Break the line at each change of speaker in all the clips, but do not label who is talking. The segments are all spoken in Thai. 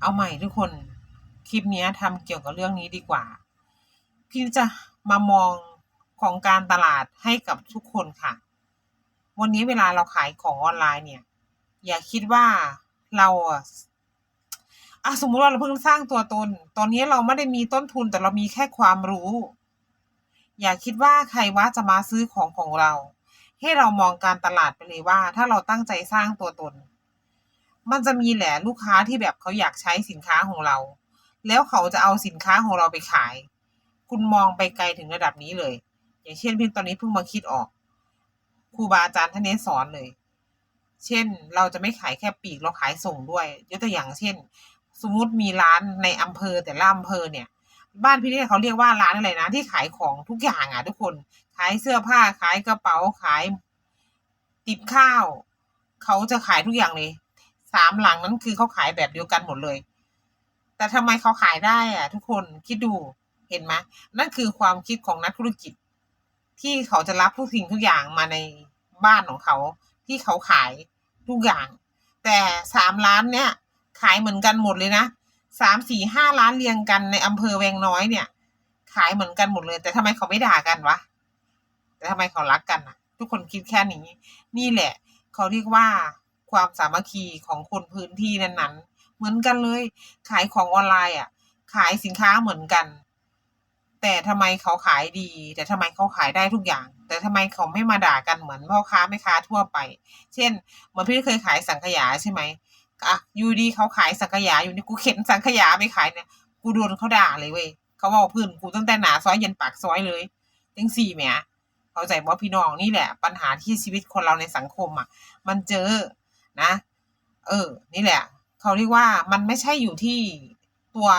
เอาใหม่ทุกคน คลิปนี้ทำเกี่ยวกับเรื่องนี้ดีกว่า พี่จะมามองของการตลาดให้กับทุกคนค่ะ วันนี้เวลาเราขายของออนไลน์เนี่ย อย่าคิดว่าเราอะอะสมมุติว่าเราเพิ่งสร้างตัวตน ตอนนี้เราไม่ได้มีต้นทุนแต่เรามีแค่ความรู้ อย่าคิดว่าใครว่าจะมาซื้อของของเรา ให้เรามองการตลาดไปเลยว่า ถ้าเราตั้งใจสร้างตัวตน มันจะมีแหละลูกค้าที่แบบเขาอยากใช้สินค้าของเรา แล้วเขาจะเอาสินค้าของเราไปขาย คุณมองไปไกลถึงระดับนี้เลย อย่างเช่นเพี่ตอนนี้เพิ่งมาคิดออกครูบาอาจารย์ท่านนี้สอนเลย เช่นเราจะไม่ขายแค่ปีกเราขายส่งด้วยยกตัวอย่างเช่น สมมติมีร้านในอำเภอแต่ละอำเภอเนี่ย บ้านพี่เนี่ยเขาเรียกว่าร้านอะไรนะที่ขายของทุกอย่างอะทุกคนขายเสื้อผ้าขายกระเป๋าขายติบข้าว เขาจะขายทุกอย่างเลย สามหลังนั้นคือเขาขายแบบเดียวกันหมดเลย แต่ทำไมเขาขายได้อะทุกคนคิดดูเห็นไหมนั่นคือความคิดของนักธุรกิจ ที่เขาจะรับทุกสิ่งทุกอย่างมาในบ้านของเขา ที่เขาขายทุกอย่าง แต่สามร้านเนี้ยขายเหมือนกันหมดเลยนะสามสี่ห้าร้านเรียงกันในอำเภอแวงน้อยเนี่ย ขายเหมือนกันหมดเลย แต่ทำไมเขาไม่ด่ากันวะแต่ทำไมเขารักกันอะทุกคนคิดแค่นี้ นี่แหละ เขาเรียกว่า ความสามัคคีของคนพื้นที่นั้นๆ เหมือนกันเลย ขายของออนไลน์อะ ขายสินค้าเหมือนกัน แต่ทำไมเขาขายดี แต่ทำไมเขาขายได้ทุกอย่าง แต่ทำไมเขาไม่มาด่ากันเหมือนพ่อค้าแม่ค้าทั่วไป เช่นเหมือนพี่เคยขายสังขยาใช่ไหมอะยูดีเขาขายสังขยาอยู่นี่กูเข็นสังขยาไปขายเนี่ยกูโดนเขาด่าเลยเว้ยเขาบอกพื้นกูตั้งแต่หนาซอยเย็นปากซอยเลยจังสี่แหมเข้าใจว่าพี่น้องนี่แหละ ปัญหาที่ชีวิตคนเราในสังคมอะ มันเจอ นะ เออ นี่แหละเขาเรียกว่ามันไม่ใช่อยู่ที่ตัว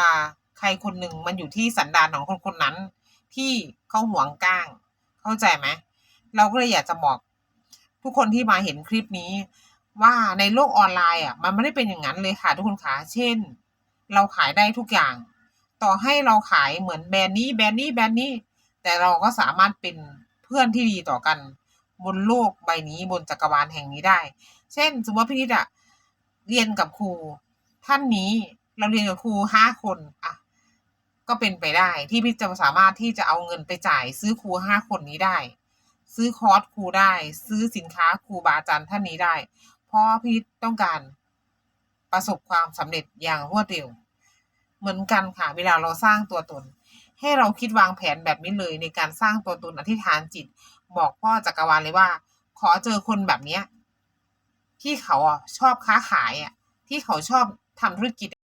ใครคนหนึ่งมันอยู่ที่สันดานของคนคนนั้น ที่เขาหวงก้าง เข้าใจไหมเราก็เลยอยากจะบอกทุกคนที่มาเห็นคลิปนี้ ว่าในโลกออนไลน์อะ มันไม่ได้เป็นอย่างนั้นเลยค่ะทุกคนคะเช่น เราขายได้ทุกอย่าง ต่อให้เราขายเหมือนแบรนด์นี้แบรนด์นี้แบรนด์นี้ แต่เราก็สามารถเป็นเพื่อนที่ดีต่อกัน บนโลกใบนี้บนจักรวาลแห่งนี้ได้ เช่น สมมติว่าพี่นิดอะเรียนกับครูท่านนี้เราเรียนกับครูห้าคนอะก็เป็นไปได้ที่พี่จะสามารถที่จะเอาเงินไปจ่าย ซื้อครูห้าคนนี้ได้ ซื้อคอร์สครูได้ ซื้อสินค้าครูบาอาจารย์ท่านนี้ได้ เพราะพี่ต้องการประสบความสำเร็จอย่างรวดเร็ว เหมือนกันค่ะเวลาเราสร้างตัวตน ให้เราคิดวางแผนแบบนี้เลยในการสร้างตัวตนอธิษฐานจิต บอกพ่อจักรวาลเลยว่า ขอเจอคนแบบเนี้ย ที่เขาอะชอบค้าขายอะที่เขาชอบทำธุรกิจ